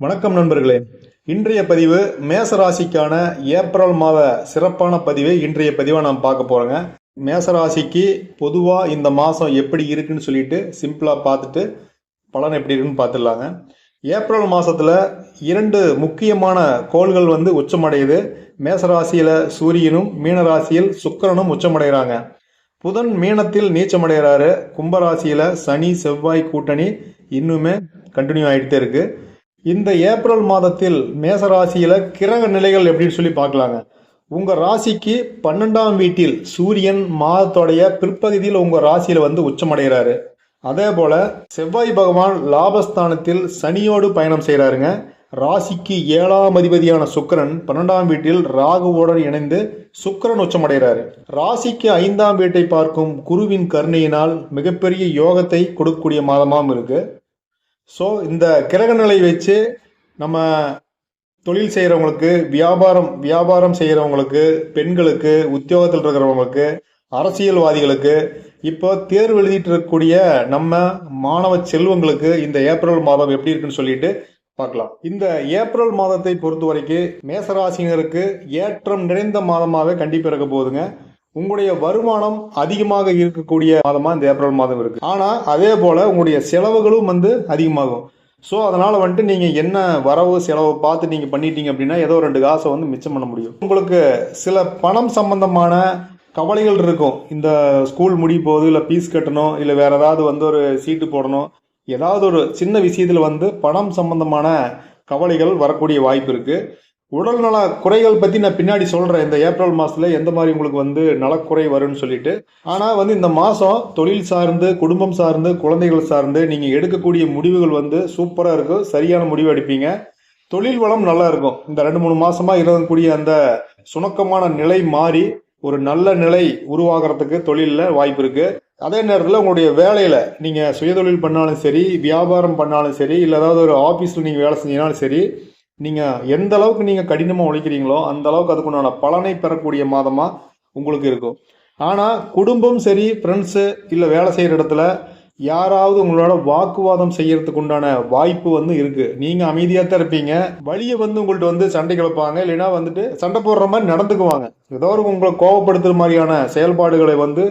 வணக்கம் நண்பர்களே. இன்றைய பதிவு மேசராசிக்கான ஏப்ரல் மாத சிறப்பான பதிவை இன்றைய பதிவாக நாம் பார்க்க போகிறோங்க மேச ராசிக்கு பொதுவாக இந்த மாதம் எப்படி இருக்குன்னு சொல்லிட்டு சிம்பிளாக பார்த்துட்டு பலன் எப்படி இருக்குன்னு பார்த்துடலாங்க. ஏப்ரல் மாதத்தில் இரண்டு முக்கியமான கோள்கள் வந்து உச்சமடையுது. மேச ராசியில் சூரியனும் மீன ராசியில் சுக்கிரனும் உச்சமடைகிறாங்க. புதன் மீனத்தில் நீச்சமடைகிறாரு. கும்பராசியில் சனி செவ்வாய் கூட்டணி இன்னுமே கண்டினியூ ஆகிட்டே இருக்குது இந்த ஏப்ரல் மாதத்தில் மேச ராசியில் கிரக நிலைகள் எப்படின்னு சொல்லி பார்க்கலாங்க. உங்கள் ராசிக்கு பன்னெண்டாம் வீட்டில் சூரியன் மாதத்தோடைய பிற்பகுதியில் உங்கள் ராசியில் வந்து உச்சமடைகிறாரு. அதே போல் செவ்வாய் பகவான் லாபஸ்தானத்தில் சனியோடு பயணம் செய்கிறாருங்க. ராசிக்கு ஏழாம் அதிபதியான சுக்கரன் பன்னெண்டாம் வீட்டில் ராகுவோடன் இணைந்து சுக்கிரன் உச்சமடைகிறாரு. ராசிக்கு ஐந்தாம் வீட்டை பார்க்கும் குருவின் கருணையினால் மிகப்பெரிய யோகத்தை கொடுக்கக்கூடிய மாதமாகவும் இருக்குது ஸோ இந்த கிரக நிலை வச்சு நம்ம தொழில் செய்கிறவங்களுக்கு வியாபாரம் வியாபாரம் செய்கிறவங்களுக்கு பெண்களுக்கு உத்தியோகத்தில் இருக்கிறவங்களுக்கு அரசியல்வாதிகளுக்கு இப்போ தேர்வு எழுதிட்டு இருக்கக்கூடிய நம்ம மாணவ செல்வங்களுக்கு இந்த ஏப்ரல் மாதம் எப்படி இருக்குன்னு சொல்லிட்டு பார்க்கலாம். இந்த ஏப்ரல் மாதத்தை பொறுத்த வரைக்கும் மேசராசினருக்கு ஏற்றம் நிறைந்த மாதமாகவே கண்டிப்பாக இருக்க போகுதுங்க. உங்களுடைய வருமானம் அதிகமாக இருக்கக்கூடிய மாதமாக இந்த ஏப்ரல் மாதம் இருக்குது ஆனால் அதே போல் உங்களுடைய செலவுகளும் வந்து அதிகமாகும். ஸோ அதனால் வந்துட்டு நீங்கள் என்ன வரவு செலவு பார்த்து நீங்கள் பண்ணிட்டீங்க அப்படின்னா ஏதோ ரெண்டு காசை வந்து மிச்சம் பண்ண முடியும். உங்களுக்கு சில பணம் சம்பந்தமான கவலைகள் இருக்கும். இந்த ஸ்கூல் முடிய போகுது இல்லை ஃபீஸ் கட்டணும் இல்லை வேறு ஏதாவது வந்து ஒரு சீட்டு போடணும். ஏதாவது ஒரு சின்ன விஷயத்தில் வந்து பணம் சம்பந்தமான கவலைகள் வரக்கூடிய வாய்ப்பு இருக்குது உடல் நல குறைகள் பற்றி நான் பின்னாடி சொல்கிறேன் இந்த ஏப்ரல் மாதத்தில் எந்த மாதிரி உங்களுக்கு வந்து நலக்குறை வரும்னு சொல்லிட்டு. ஆனால் வந்து இந்த மாதம் தொழில் சார்ந்து குடும்பம் சார்ந்து குழந்தைகள் சார்ந்து நீங்கள் எடுக்கக்கூடிய முடிவுகள் வந்து சூப்பராக இருக்கும். சரியான முடிவு எடுப்பீங்க. தொழில் வளம் நல்லா இருக்கும். இந்த ரெண்டு மூணு மாசமா இருக்கக்கூடிய அந்த சுணக்கமான நிலை மாறி ஒரு நல்ல நிலை உருவாகிறதுக்கு தொழிலில் வாய்ப்பு இருக்கு. அதே நேரத்தில் உங்களுடைய வேலையில நீங்க சுயதொழில் பண்ணாலும் சரி வியாபாரம் பண்ணாலும் சரி இல்லை ஏதாவது ஒரு ஆஃபீஸில் நீங்கள் வேலை செஞ்சீங்கனாலும் சரி நீங்கள் எந்த அளவுக்கு நீங்கள் கடினமாக உழைக்கிறீங்களோ அந்த அளவுக்கு அதுக்குண்டான பலனை பெறக்கூடிய மாதமாக உங்களுக்கு இருக்கும். ஆனால் குடும்பம் சரி ஃப்ரெண்ட்ஸு இல்லை வேலை செய்கிற இடத்துல யாராவது உங்களோட வாக்குவாதம் செய்யறதுக்கு உண்டான வாய்ப்பு வந்து இருக்கு. நீங்க அமைதியா தான் இருப்பீங்க. வழியை வந்து உங்கள்ட்ட வந்து சண்டை கிளப்பாங்க. இல்லைன்னா வந்துட்டு சண்டை போடுற மாதிரி நடந்துக்குவாங்க. ஏதோ ஒரு உங்களை கோவப்படுத்துற மாதிரியான செயல்பாடுகளை வந்து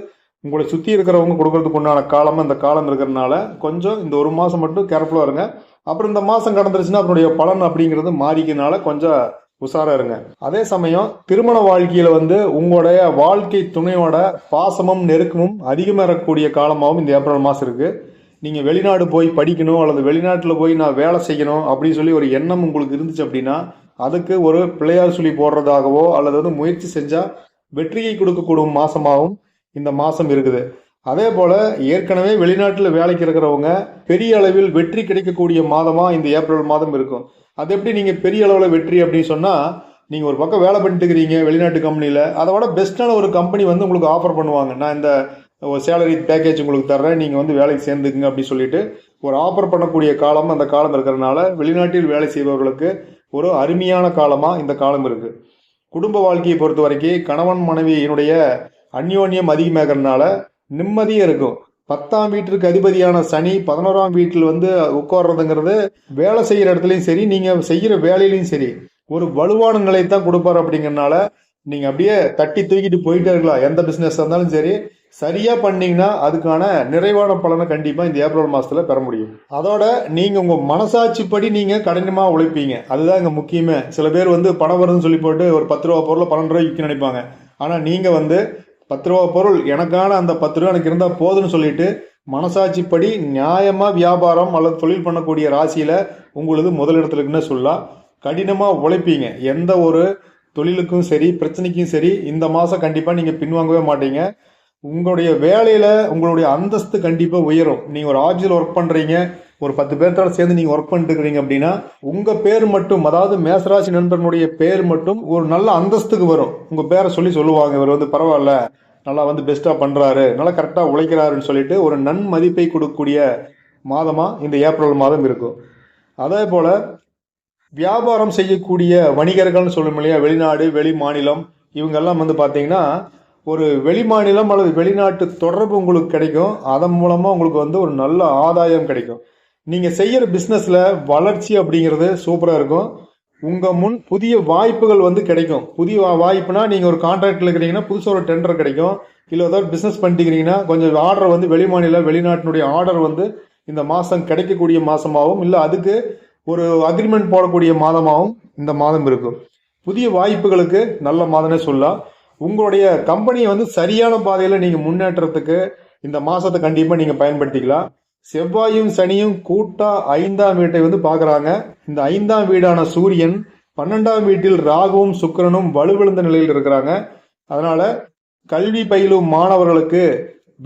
உங்களை சுத்தி இருக்கிறவங்க கொடுக்கறதுக்கு உண்டான காலமாக இந்த காலம் இருக்கிறதுனால கொஞ்சம் இந்த ஒரு மாசம் மட்டும் கேர்ஃபுல்லா இருங்க. அப்புறம் இந்த மாதம் கடந்துருச்சுன்னா அதனுடைய பலன் அப்படிங்கிறது மாறிக்கிறதுனால கொஞ்சம் உஷாரா இருங்க. அதே சமயம் திருமண வாழ்க்கையில வந்து உங்களுடைய வாழ்க்கை துணையோட பாசமும் நெருக்கமும் அதிகமாகக்கூடிய இருக்கக்கூடிய காலமாகவும் இந்த ஏப்ரல் மாதம் இருக்கு. நீங்க வெளிநாடு போய் படிக்கணும் அல்லது வெளிநாட்டில் போய் நான் வேலை செய்யணும் அப்படின்னு சொல்லி ஒரு எண்ணம் உங்களுக்கு இருந்துச்சு அப்படின்னா அதுக்கு ஒரு பிள்ளையார் சொல்லி போடுறதாகவோ அல்லது வந்து முயற்சி செஞ்சா வெற்றியை கொடுக்கக்கூடிய மாசமாகவும் இந்த மாசம் இருக்குது. அதே போல் ஏற்கனவே வெளிநாட்டில் வேலைக்கு இருக்கிறவங்க பெரிய அளவில் வெற்றி கிடைக்கக்கூடிய மாதமாக இந்த ஏப்ரல் மாதம் இருக்கும். அது எப்படி நீங்கள் பெரிய அளவில் வெற்றி அப்படின்னு சொன்னால் நீங்கள் ஒரு பக்கம் வேலை பண்ணிட்டு இருக்கிறீங்க வெளிநாட்டு கம்பெனியில் அதை விட பெஸ்ட்டான ஒரு கம்பெனி வந்து உங்களுக்கு ஆஃபர் பண்ணுவாங்க. நான் இந்த சேலரி பேக்கேஜ் உங்களுக்கு தர்றேன் நீங்கள் வந்து வேலைக்கு சேர்ந்துக்குங்க அப்படின்னு சொல்லிட்டு ஒரு ஆஃபர் பண்ணக்கூடிய காலம் அந்த காலம் இருக்கிறதுனால வெளிநாட்டில் வேலை செய்பவர்களுக்கு ஒரு அருமையான காலமாக இந்த காலம் இருக்குது குடும்ப வாழ்க்கையை பொறுத்த வரைக்கும் கணவன் மனைவியினுடைய அந்யோன்யம் அதிகமாகிறதுனால நிம்மதியும் இருக்கும். பத்தாம் வீட்டிற்கு அதிபதியான சனி பதினோராம் வீட்டில் வந்து உட்கார்றதுங்கிறது வேலை செய்கிற இடத்துலையும் சரி நீங்கள் செய்கிற வேலையிலையும் சரி ஒரு வலுவான நிலை தான் கொடுப்பாரு அப்படிங்கறனால நீங்கள் அப்படியே தட்டி தூக்கிட்டு போயிட்டே இருக்கலாம். எந்த பிஸ்னஸ் இருந்தாலும் சரி சரியாக பண்ணீங்கன்னா அதுக்கான நிறைவான பலனை கண்டிப்பாக இந்த ஏப்ரல் மாதத்தில் பெற முடியும். அதோட உங்கள் உங்க மனசாட்சிப்படி நீங்கள் கடினமாக உழைப்பீங்க. அதுதான் இங்கே முக்கியமே. சில பேர் வந்து பணம் வருதுன்னு சொல்லி போட்டு ஒரு பத்து ரூபா பொருளை பன்னெண்டு ரூபாய்க்கு விற்க நினைப்பாங்க. ஆனால் நீங்கள் வந்து பத்து ரூபா பொருள் எனக்கான அந்த பத்து ரூபா எனக்கு இருந்தால் போதும்னு சொல்லிட்டு மனசாட்சிப்படி நியாயமாக வியாபாரம் அல்லது தொழில் பண்ணக்கூடிய ராசியில் உங்களது முதலிடத்துல இருக்குன்னு சொல்லலாம் கடினமாக உழைப்பீங்க. எந்த ஒரு தொழிலுக்கும் சரி பிரச்சனைக்கும் சரி இந்த மாதம் கண்டிப்பாக நீங்கள் பின்வாங்கவே மாட்டீங்க. உங்களுடைய வேலையில் உங்களுடைய அந்தஸ்து கண்டிப்பாக உயரும். நீங்கள் ஒரு ஆஃபீஸில் ஒர்க் பண்ணுறீங்க ஒரு பத்து பேர்த்தோட சேர்ந்து நீங்கள் ஒர்க் பண்ணிட்டு இருக்கிறீங்க அப்படின்னா உங்கள் பேர் மட்டும் அதாவது மேசராசி நண்பனுடைய பேர் மட்டும் ஒரு நல்ல அந்தஸ்துக்கு வரும். உங்கள் பேரை சொல்லி சொல்லுவாங்க. இவர் வந்து பரவாயில்ல நல்லா வந்து பெஸ்ட்டாக பண்ணுறாரு நல்லா கரெக்டாக உழைக்கிறாருன்னு சொல்லிட்டு ஒரு நன்மதிப்பை கொடுக்கக்கூடிய மாதமாக இந்த ஏப்ரல் மாதம் இருக்கும். அதே போல் வியாபாரம் செய்யக்கூடிய வணிகர்கள்னு சொல்லும் இல்லையா? வெளிநாடு வெளி மாநிலம் இவங்கெல்லாம் வந்து பார்த்தீங்கன்னா ஒரு வெளி மாநிலம் அல்லது வெளிநாட்டு தொடர்பு உங்களுக்கு கிடைக்கும். அதன் மூலமாக உங்களுக்கு வந்து ஒரு நல்ல ஆதாயம் கிடைக்கும். நீங்கள் செய்கிற பிஸ்னஸில் வளர்ச்சி அப்படிங்கிறது சூப்பராக இருக்கும். உங்கள் முன் புதிய வாய்ப்புகள் வந்து கிடைக்கும். புதிய வாய்ப்புனா நீங்கள் ஒரு கான்ட்ராக்டில் இருக்கிறீங்கன்னா புதுசாக ஒரு டெண்டர் கிடைக்கும். இல்லை ஏதாவது பிஸ்னஸ் பண்ணிட்டீங்கன்னா கொஞ்சம் ஆர்டர் வந்து வெளிமாநில வெளிநாட்டினுடைய ஆர்டர் வந்து இந்த மாதம் கிடைக்கக்கூடிய மாதமாகவும் இல்லை அதுக்கு ஒரு அக்ரிமெண்ட் போடக்கூடிய மாதமாகவும் இந்த மாதம் இருக்கும். புதிய வாய்ப்புகளுக்கு நல்ல மாதம்னே சொல்லலாம். உங்களுடைய கம்பெனியை வந்து சரியான பாதையில் நீங்கள் முன்னேற்றத்துக்கு இந்த மாதத்தை கண்டிப்பாக நீங்கள் பயன்படுத்திக்கலாம். செவ்வாயும் சனியும் கூட்டா ஐந்தாம் வீட்டை வந்து பார்க்குறாங்க. இந்த ஐந்தாம் வீடான சூரியன் பன்னெண்டாம் வீட்டில் ராகுவும் சுக்கிரனும் வலுவிழந்த நிலையில் இருக்கிறாங்க. அதனால கல்வி பயிலும் மாணவர்களுக்கு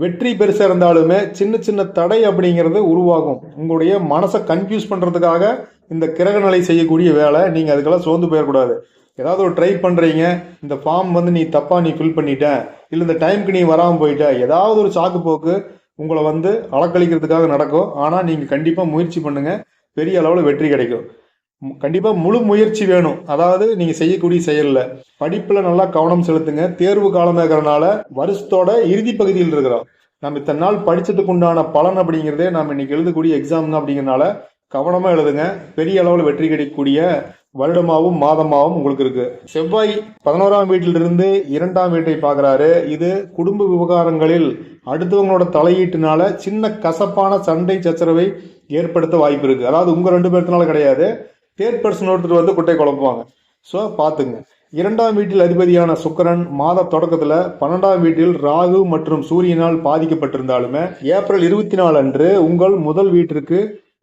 வெற்றி பெருசாக இருந்தாலுமே சின்ன சின்ன தடை அப்படிங்கிறது உருவாகும். உங்களுடைய மனசை கன்ஃபியூஸ் பண்ணுறதுக்காக இந்த கிரக நிலை செய்யக்கூடிய வேலை. நீங்கள் அதுக்கெல்லாம் சோர்ந்து போயிடக்கூடாது. ஏதாவது ஒரு ட்ரை பண்ணுறீங்க இந்த ஃபார்ம் வந்து நீ தப்பாக நீ ஃபில் பண்ணிட்ட. இல்லை இந்த டைம்க்கு நீ வராமல் போயிட்ட. ஏதாவது ஒரு சாக்கு போக்கு உங்களை வந்து அலக்கழிக்கிறதுக்காக நடக்கும். ஆனால் நீங்கள் கண்டிப்பாக முயற்சி பண்ணுங்கள் பெரிய அளவில் வெற்றி கிடைக்கும். கண்டிப்பாக முழு முயற்சி வேணும். அதாவது நீங்கள் செய்யக்கூடிய செயலில். படிப்பில் நல்லா கவனம் செலுத்துங்க. தேர்வு காலம் இருக்கிறனால வருஷத்தோட இறுதி பகுதியில் இருக்கிறோம். நம்ம இத்தனை நாள் படிச்சதுக்கு உண்டான பலன் அப்படிங்கிறதே நம்ம இன்னைக்கு எழுதக்கூடிய எக்ஸாம் தான் அப்படிங்கறனால கவனமாக எழுதுங்க. பெரிய அளவில் வெற்றி கிடைக்கக்கூடிய வருடமாகவும் மாதமாகவும் உங்களுக்கு இருக்கு. செவ்வாய் பதினோராம் வீட்டிலிருந்து இரண்டாம் வீட்டை பார்க்கறாரு. இது குடும்ப விவகாரங்களில் அடுத்தவங்களோட தலையீட்டினால சின்ன கசப்பான சண்டை சச்சரவை ஏற்படுத்த வாய்ப்பு இருக்கு. அதாவது உங்க ரெண்டு பேர்த்தினால கிடையாது. தேர்ட் பர்சன் ஒருத்தர் வந்து குட்டை குழப்புவாங்க. ஸோ பார்த்துங்க. இரண்டாம் வீட்டில் அதிபதியான சுக்கரன் மாத தொடக்கத்தில் பன்னெண்டாம் வீட்டில் ராகு மற்றும் சூரியனால் பாதிக்கப்பட்டிருந்தாலுமே ஏப்ரல் இருபத்தி நாலு அன்று உங்கள் முதல் வீட்டிற்கு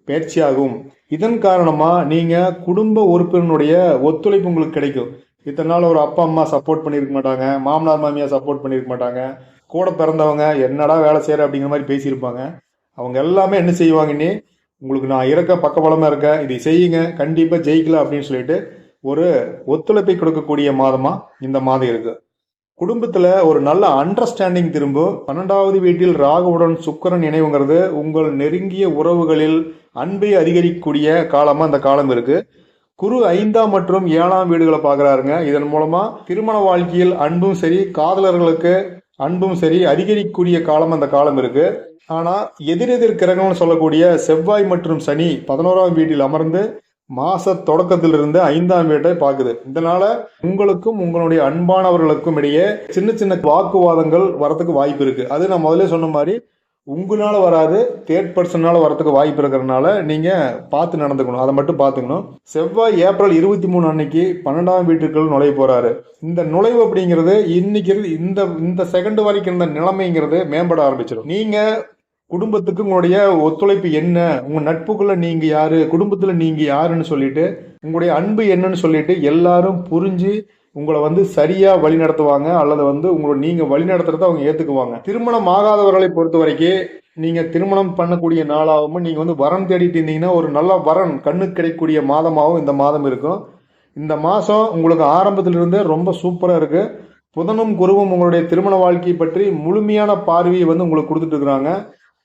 பயிற்சியாகும் இதன் காரணமாக நீங்கள் குடும்ப உறுப்பினருடைய ஒத்துழைப்பு உங்களுக்கு கிடைக்கும். இத்தனை நாள் ஒரு அப்பா அம்மா சப்போர்ட் பண்ணியிருக்க மாட்டாங்க. மாமனார் மாமியார் சப்போர்ட் பண்ணியிருக்க மாட்டாங்க. கூட பிறந்தவங்க என்னடா வேலை செய்கிற அப்படிங்கிற மாதிரி பேசியிருப்பாங்க. அவங்க எல்லாமே என்ன செய்வாங்கன்னு உங்களுக்கு நான் இருக்க பக்கபலமாக இருக்கேன். இதை செய்யுங்க. கண்டிப்பாக ஜெயிக்கலாம் அப்படின்னு சொல்லிட்டு ஒரு ஒத்துழைப்பை கொடுக்கக்கூடிய மாதமாக இந்த மாதம் இருக்குது குடும்பத்தில் ஒரு நல்ல அண்டர்ஸ்டாண்டிங் திரும்பும் பன்னெண்டாவது வீட்டில் ராகுவுடன் சுக்கிரன் இணைவுங்கிறது உங்கள் நெருங்கிய உறவுகளில் அன்பை அதிகரிக்கக்கூடிய காலமாக இந்த காலம் இருக்குது குரு ஐந்தாம் மற்றும் ஏழாம் வீடுகளை பார்க்குறாருங்க. இதன் மூலமாக திருமண வாழ்க்கையில் அன்பும் சரி காதலர்களுக்கு அன்பும் சரி அதிகரிக்கக்கூடிய காலம் அந்த காலம் இருக்குது ஆனால் எதிரெதிர் கிரகம்னு சொல்லக்கூடிய செவ்வாய் மற்றும் சனி பதினோராம் வீட்டில் அமர்ந்து மாச தொடக்கத்திலிருந்து ஐந்தாம் வீட்டை பார்க்குது. இதனால உங்களுக்கும் உங்களுடைய அன்பானவர்களுக்கும் இடையே சின்ன சின்ன வாக்குவாதங்கள் வரத்துக்கு வாய்ப்பு இருக்கு. அது நான் முதல்ல சொன்ன மாதிரி உங்களால வராது தேர்ட் பர்சனால வரத்துக்கு வாய்ப்பு இருக்கிறதுனால நீங்க பார்த்து நடந்துக்கணும். அதை மட்டும் பார்த்துக்கணும். செவ்வாய் ஏப்ரல் இருபத்தி மூணு அன்னைக்கு பன்னெண்டாம் வீட்டுக்குள் நுழைய போறாரு. இந்த நுழைவு அப்படிங்கிறது இன்னைக்கு இருந்து இந்த இந்த செகண்ட் வரைக்கும் இருந்த நிலைமைங்கிறது மேம்பட ஆரம்பிச்சிடும் நீங்க குடும்பத்துக்கு உங்களுடைய ஒத்துழைப்பு என்ன? உங்க நட்புக்குள்ள நீங்க யாரு? குடும்பத்துல நீங்க யாருன்னு சொல்லிட்டு உங்களுடைய அன்பு என்னன்னு சொல்லிட்டு எல்லாரும் புரிஞ்சு உங்களை வந்து சரியா வழி நடத்துவாங்க அல்லது வந்து உங்களை நீங்க வழி நடத்துறத அவங்க ஏத்துக்குவாங்க. திருமணம் ஆகாதவர்களை பொறுத்த வரைக்கும் நீங்க திருமணம் பண்ணக்கூடிய நாளாகவும் நீங்க வந்து வரன் தேடிட்டு இருந்தீங்கன்னா ஒரு நல்ல வரன் கண்ணுக்கு கிடைக்கக்கூடிய மாதமாகவும் இந்த மாதம் இருக்கும். இந்த மாதம் உங்களுக்கு ஆரம்பத்திலிருந்தே ரொம்ப சூப்பராக இருக்கு. புதனும் குருவும் உங்களுடைய திருமண வாழ்க்கையை பற்றி முழுமையான பார்வையை வந்து உங்களுக்கு கொடுத்துட்டு இருக்கிறாங்க.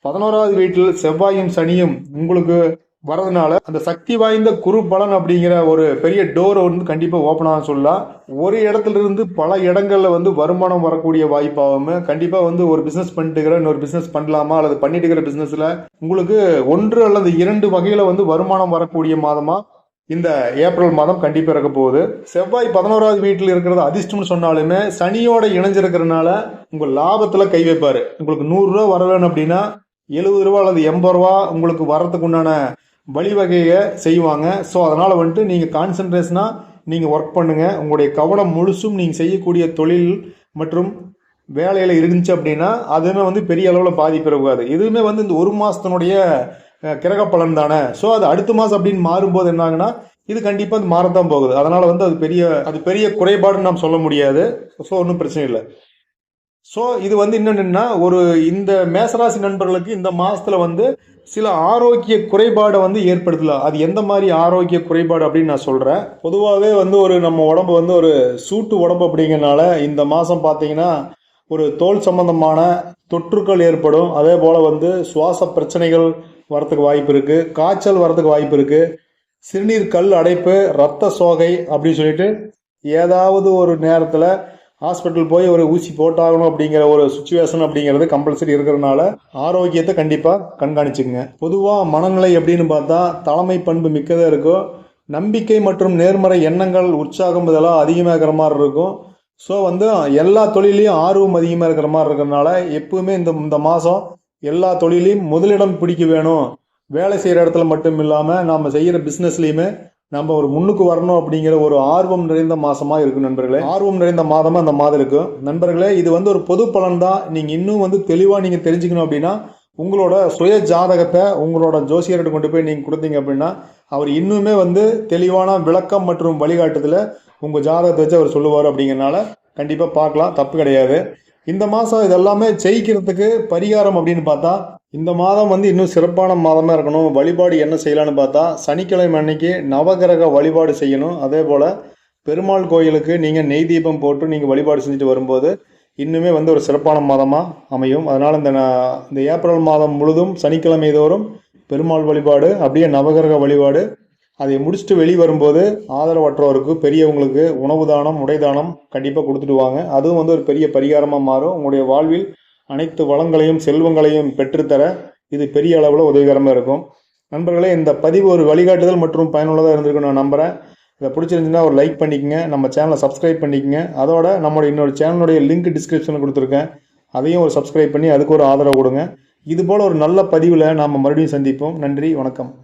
பதினோராவது வீட்டில் செவ்வாயும் சனியும் உங்களுக்கு வரதுனால அந்த சக்தி வாய்ந்த குரு பலன் அப்படிங்கிற ஒரு பெரிய டோர் வந்து கண்டிப்பாக ஓப்பன் ஆக சொல்லலாம் ஒரு இடத்துல இருந்து பல இடங்களில் வந்து வருமானம் வரக்கூடிய வாய்ப்பாகவும் கண்டிப்பாக வந்து ஒரு பிஸ்னஸ் பண்ணிட்டு இருக்கிற இன்னொரு பிஸ்னஸ் பண்ணலாமா அல்லது பண்ணிட்டு இருக்கிற பிஸ்னஸில் உங்களுக்கு ஒன்று அல்லது இரண்டு வகையில் வந்து வருமானம் வரக்கூடிய மாதமாக இந்த ஏப்ரல் மாதம் கண்டிப்பாக இருக்க போகுது. செவ்வாய் பதினோராவது வீட்டில் இருக்கிறது அதிர்ஷ்டம்னு சொன்னாலுமே சனியோட இணைஞ்சிருக்கிறதுனால உங்கள் லாபத்தில் கை வைப்பார். உங்களுக்கு நூறுரூவா வரலன்னு வர வேணும் அப்படின்னா எழுபது ரூபா அல்லது எண்பது ரூபா உங்களுக்கு வரத்துக்கு உண்டான வழிவகையை செய்வாங்க. ஸோ அதனால் வந்துட்டு நீங்கள் கான்சன்ட்ரேஷனாக நீங்கள் ஒர்க் பண்ணுங்கள் உங்களுடைய கவனம் முழுசும் நீங்கள் செய்யக்கூடிய தொழில் மற்றும் வேலையில் இருந்துச்சு அப்படின்னா அதுவுமே வந்து பெரிய அளவில் பாதிப்பிடக்கூடாது இதுவுமே வந்து இந்த ஒரு மாதத்தினுடைய கிரக பலன் தானே. ஸோ அது அடுத்த மாதம் அப்படின்னு மாறும்போது என்ன இது கண்டிப்பாக அது மாறத்தான் போகுது. அதனால் வந்து அது பெரிய அது பெரிய குறைபாடுன்னு நாம் சொல்ல முடியாது. ஸோ ஒன்றும் பிரச்சனை இல்லை. ஸோ இது வந்து என்னென்னா ஒரு இந்த மேசராசி நண்பர்களுக்கு இந்த மாதத்தில் வந்து சில ஆரோக்கிய குறைபாடை வந்து ஏற்படுத்தலாம் அது எந்த மாதிரி ஆரோக்கிய குறைபாடு அப்படின்னு நான் சொல்கிறேன் பொதுவாகவே வந்து ஒரு நம்ம உடம்பு வந்து ஒரு சூட்டு உடம்பு அப்படிங்கறனால இந்த மாதம் பார்த்தீங்கன்னா ஒரு தோல் சம்பந்தமான தொற்றுக்கள் ஏற்படும். அதே போல் வந்து சுவாச பிரச்சனைகள் வரத்துக்கு வாய்ப்பு இருக்குது காய்ச்சல் வரதுக்கு வாய்ப்பு இருக்குது சிறுநீர் கல் அடைப்பு ரத்த சோகை அப்படின்னு சொல்லிட்டு ஏதாவது ஒரு நேரத்தில் ஹாஸ்பிட்டல் போய் ஒரு ஊசி போட்டாகணும் அப்படிங்கிற ஒரு சுச்சுவேஷன் அப்படிங்கிறது கம்பல்சரி இருக்கிறதுனால ஆரோக்கியத்தை கண்டிப்பாக கண்காணிச்சுக்குங்க. பொதுவாக மனநிலை எப்படின்னு பார்த்தா தலைமை பண்பு மிக்கதாக இருக்கும் நம்பிக்கை மற்றும் நேர்மறை எண்ணங்கள் உற்சாகம் இதெல்லாம் அதிகமாக இருக்கிற மாதிரி இருக்கும். ஸோ வந்து எல்லா தொழிலையும் ஆர்வம் அதிகமாக இருக்கிற மாதிரி இருக்கிறதுனால எப்பவுமே இந்த இந்த மாதம் எல்லா தொழிலையும் முதலிடம் பிடிக்க வேணும். வேலை செய்கிற இடத்துல மட்டும் இல்லாமல் நாம் செய்கிற பிஸ்னஸ்லேயுமே நம்ம ஒரு முன்னுக்கு வரணும் அப்படிங்கிற ஒரு ஆர்வம் நிறைந்த மாதமாக இருக்கும் நண்பர்களே. ஆர்வம் நிறைந்த மாதமாக அந்த மாதம் இருக்கும் நண்பர்களே இது வந்து ஒரு பொது பலன் தான். நீங்கள் இன்னும் வந்து தெளிவாக நீங்கள் தெரிஞ்சுக்கணும் அப்படின்னா உங்களோட சுய ஜாதகத்தை உங்களோட ஜோசியர்கிட்ட கொண்டு போய் நீங்கள் கொடுத்தீங்க அப்படின்னா அவர் இன்னுமே வந்து தெளிவான விளக்கம் மற்றும் வழிகாட்டுதல உங்கள் ஜாதகத்தை வச்சு அவர் சொல்லுவார் அப்படிங்கிறனால கண்டிப்பாக பார்க்கலாம். தப்பு கிடையாது. இந்த மாதம் இதெல்லாமே ஜெயிக்கிறதுக்கு பரிகாரம் அப்படின்னு பார்த்தா இந்த மாதம் வந்து இன்னும் சிறப்பான மாதமாக இருக்கணும். வழிபாடு என்ன செய்யலாம்னு பார்த்தா சனிக்கிழமை அன்னைக்கு நவகிரக வழிபாடு செய்யணும். அதே போல் பெருமாள் கோயிலுக்கு நீங்கள் நெய் தீபம் போட்டு நீங்கள் வழிபாடு செஞ்சுட்டு வரும்போது இன்னுமே வந்து ஒரு சிறப்பான மாதமாக அமையும். அதனால் இந்த இந்த ஏப்ரல் மாதம் முழுதும் சனிக்கிழமை தோறும் பெருமாள் வழிபாடு அப்படியே நவகிரக வழிபாடு அதை முடிச்சுட்டு வெளியே வரும்போது ஆதரவற்றோருக்கு பெரியவங்களுக்கு உணவு தானம் உடை தானம் கண்டிப்பாக கொடுத்துட்டு வாங்க. அதுவும் வந்து ஒரு பெரிய பரிகாரமாக மாறும். உங்களுடைய வாழ்வில் அனைத்து வளங்களையும் செல்வங்களையும் பெற்றுத்தர இது பெரிய அளவில் உதவிகரமாக இருக்கும். நண்பர்களே இந்த பதிவு ஒரு வழிகாட்டுதல் மற்றும் பயனுள்ளதாக இருந்திருக்கு நான் நம்புகிறேன் இதை பிடிச்சிருந்துச்சுன்னா ஒரு லைக் பண்ணிக்கங்க. நம்ம சேனலை சப்ஸ்கிரைப் பண்ணிக்கங்க. அதோட நம்மளோட இன்னொரு சேனலுடைய லிங்க் டிஸ்கிரிப்ஷனில் கொடுத்துருக்கேன். அதையும் ஒரு சப்ஸ்கிரைப் பண்ணி அதுக்கு ஒரு ஆதரவு கொடுங்க. இது போல் ஒரு நல்ல பதிவில் நாம் மறுபடியும் சந்திப்போம். நன்றி வணக்கம்.